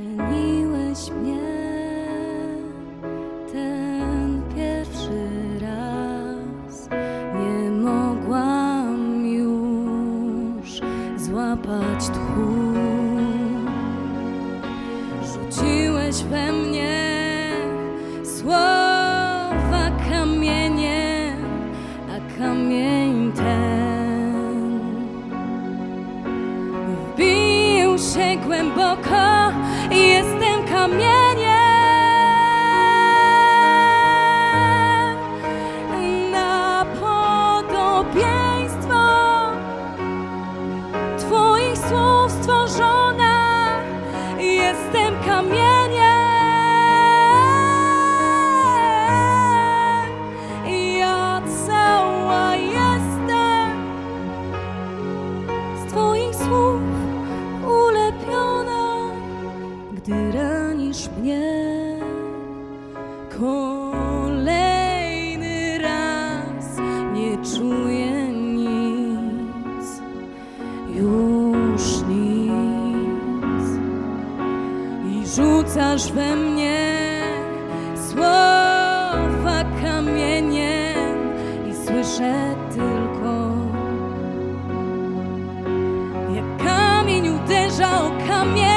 Raniłeś mnie ten pierwszy raz. Nie mogłam już złapać tchu. Rzuciłeś we mnie się głęboko. Jestem kamieniem ranisz mnie? Kolejny raz. Nie czuję nic, już nic. I rzucasz we mnie słowa kamieniem i słyszę tylko jak kamień uderza o kamień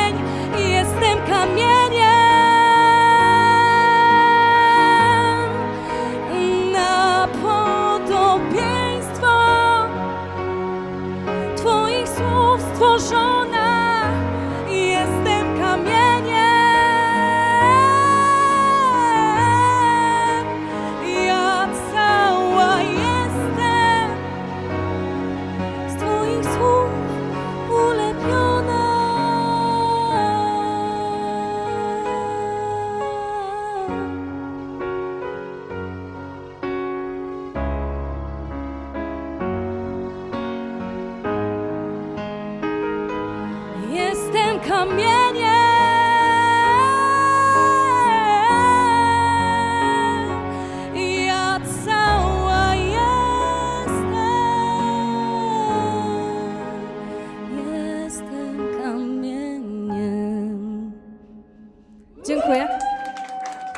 Jestem. Ja cała jestem. Jestem. Dziękuję.